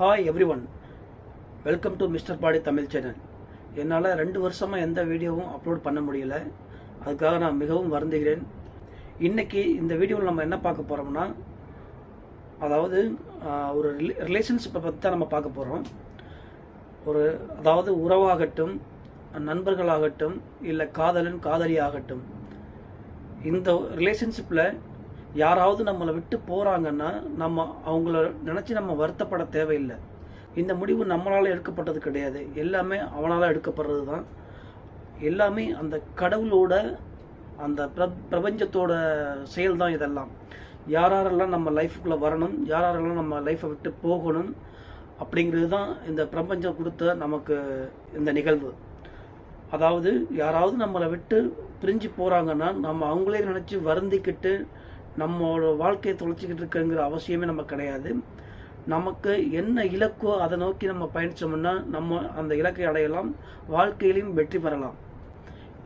Hi everyone welcome to mister body Tamil channel என்னால் ரெண்டு வருஷமாக எந்த வீடியோவும் அப்லோட் பண்ண முடியல. அதுக்காக நான் மிகவும் வருந்துகிறேன். இன்னைக்கு இந்த வீடியோவில் நம்ம என்ன பார்க்க போகிறோம்னா அதாவது ஒரு ரிலேஷன்ஷிப்பை பற்றி தான் நம்ம பார்க்க போகிறோம் ஒரு அதாவது உறவாகட்டும் நண்பர்களாகட்டும் இல்லை காதலன் காதலி ஆகட்டும். இந்த ரிலேஷன்ஷிப்பில் யாராவது நம்மளை விட்டு போகிறாங்கன்னா நம்ம அவங்கள நினச்சி நம்ம வருத்தப்பட தேவையில்லை. இந்த முடிவு நம்மளால் எடுக்கப்பட்டது கிடையாது. எல்லாமே அவனால் எடுக்கப்படுறது தான் எல்லாமே அந்த கடவுளோட அந்த பிர பிரபஞ்சத்தோட செயல் தான் இதெல்லாம். யாரெல்லாம் நம்ம லைஃபுக்குள்ளே வரணும் யார் யாரெல்லாம் நம்ம லைஃப்பை விட்டு போகணும் அப்படிங்கிறது தான் இந்த பிரபஞ்சம் கொடுத்த நமக்கு இந்த நிகழ்வு. அதாவது யாராவது நம்மளை விட்டு பிரிஞ்சு போகிறாங்கன்னா நம்ம அவங்களே நினச்சி வருந்திக்கிட்டு நம்மளோட வாழ்க்கையை தொலைச்சிக்கிட்டு இருக்கங்கிற அவசியமே நமக்கு கிடையாது. நமக்கு என்ன இலக்கோ அதை நோக்கி நம்ம பயணித்தோம்னா நம்ம அந்த இலக்கை அடையலாம் வாழ்க்கையிலையும் வெற்றி பெறலாம்.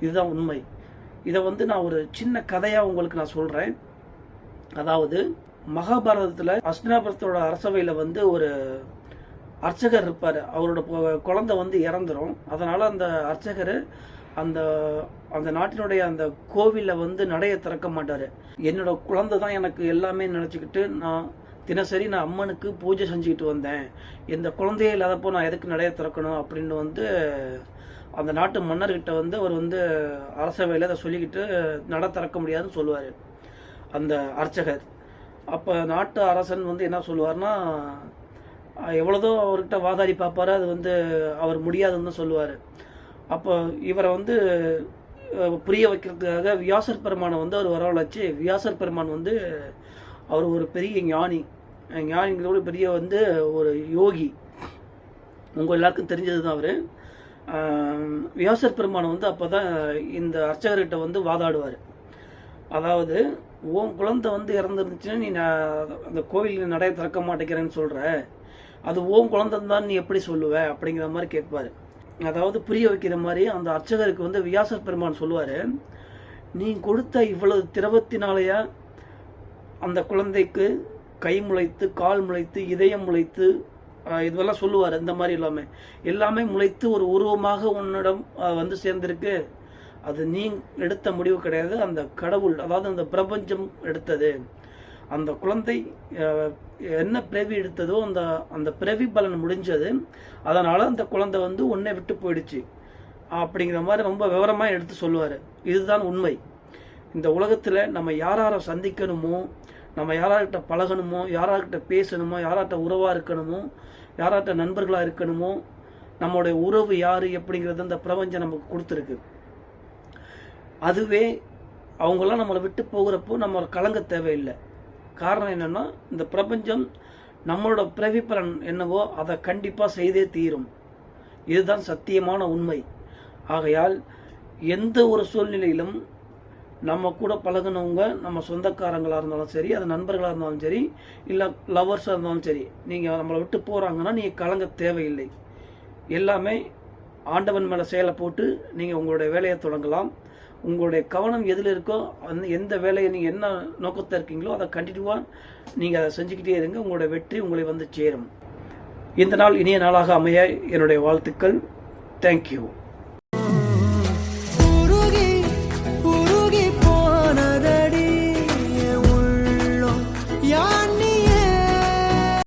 இதுதான் உண்மை. இதை வந்து நான் ஒரு சின்ன கதையாக உங்களுக்கு நான் சொல்கிறேன் அதாவது மகாபாரதத்தில் அஸ்தினாபுரத்தோட அரசவையில் வந்து ஒரு அர்ச்சகர் இருப்பார். அவரோட குழந்தை வந்து இறந்துரும். அதனால் அந்த அர்ச்சகர் அந்த அந்த நாட்டினுடைய அந்த கோவிலில் வந்து நடையை திறக்க மாட்டார். என்னோட குழந்தை தான் எனக்கு எல்லாமே நினச்சிக்கிட்டு நான் தினசரி நான் அம்மனுக்கு பூஜை செஞ்சுக்கிட்டு வந்தேன். இந்த குழந்தையே இல்லாதப்போ நான் எதுக்கு நடைய திறக்கணும் அப்படின்னு வந்து அந்த நாட்டு மன்னர்கிட்ட வந்து அவர் வந்து அரசவையில் அதை சொல்லிக்கிட்டு நட திறக்க முடியாதுன்னு சொல்லுவார். அந்த அர்ச்சகர். அப்போ நாட்டு அரசன் வந்து என்ன சொல்லுவார்னா எவ்வளோதோ அவர்கிட்ட வாதாடி பார்ப்பாரு அது வந்து அவர் முடியாதுன்னு தான் சொல்லுவார். அப்போ இவரை வந்து புரிய வைக்கிறதுக்காக வியாசர் பெருமானை வந்து அவர் வரவழைச்சு வியாசர் பெருமான் வந்து அவர் ஒரு பெரிய ஞானி. அஹ், ஞானிங்கிறத பெரிய வந்து ஒரு யோகி. உங்கள் எல்லாருக்கும் தெரிஞ்சது தான் அவர் வியாசர் பெருமானை வந்து அப்போ தான் இந்த அர்ச்சகர்கிட்ட வந்து வாதாடுவார். அதாவது உன் குழந்தை வந்து இறந்துருந்துச்சுன்னா நீ நான் அந்த கோயில் நடைய திறக்க மாட்டேங்கிறேன்னு சொல்கிற அது ஓன் குழந்தான் நீ எப்படி சொல்லுவ? அப்படிங்கிற மாதிரி கேட்பாரு. அதாவது புரிய வைக்கிற மாதிரி அந்த அர்ச்சகருக்கு வந்து வியாசர் பெருமான் சொல்லுவார் நீ கொடுத்த இவ்வளவு திரவத்தினாலேயா அந்த குழந்தைக்கு கை முளைத்து கால் முளைத்து இதயம் முளைத்து இதுவெல்லாம் சொல்லுவார் இந்த மாதிரி எல்லாமே. எல்லாமே முளைத்து ஒரு உருவமாக உன்னிடம் வந்து சேர்ந்திருக்கு. அது நீ எடுத்த முடிவு கிடையாது. அந்த கடவுள் அதாவது அந்த பிரபஞ்சம் எடுத்தது. அந்த குழந்தை என்ன பிறவி எடுத்ததோ அந்த அந்த பிறவி பலன் முடிஞ்சது. அதனால் அந்த குழந்தை வந்து உன்னை விட்டு போயிடுச்சு. அப்படிங்கிற மாதிரி ரொம்ப விவரமாக எடுத்து சொல்லுவார். இதுதான் உண்மை. இந்த உலகத்தில் நம்ம யாரை சந்திக்கணுமோ நம்ம யாரார்கிட்ட பழகணுமோ யாரார்கிட்ட பேசணுமோ யாரார்கிட்ட உறவாக இருக்கணுமோ யாரார்கிட்ட நண்பர்களாக இருக்கணுமோ நம்மளுடைய உறவு யார் எப்படிங்கிறது அந்த பிரபஞ்சம் நமக்கு கொடுத்துருக்கு. அதுவே அவங்களாம் நம்மளை விட்டு போகிறப்போ நம்ம கலங்க தேவையில்லை. காரணம் என்னென்னா இந்த பிரபஞ்சம் நம்மளோட பிறவி பலன் என்னவோ அதை கண்டிப்பாக செய்தே தீரும். இதுதான் சத்தியமான உண்மை. ஆகையால் எந்த ஒரு சூழ்நிலையிலும் நம்ம கூட பழகுனவங்க நம்ம சொந்தக்காரங்களாக இருந்தாலும் சரி அது நண்பர்களாக இருந்தாலும் சரி இல்லை லவர்ஸாக இருந்தாலும் சரி நீங்கள் நம்மளை விட்டு போகிறாங்கன்னா நீங்கள் கலங்க தேவையில்லை. எல்லாமே ஆண்டவன் மேலே செயலை போட்டு நீங்கள் உங்களுடைய வேலையை தொடங்கலாம். உங்களுடைய கவனம் எதில் இருக்கோ அந்த எந்த வேலையை நீங்கள் என்ன நோக்கத்தில் இருக்கீங்களோ அதை கண்டினியூவாக நீங்கள் அதை செஞ்சுக்கிட்டே இருங்க. உங்களுடைய வெற்றி உங்களை வந்து சேரும். இந்த நாள் இனிய நாளாக அமைய என்னுடைய வாழ்த்துக்கள். தேங்க்யூ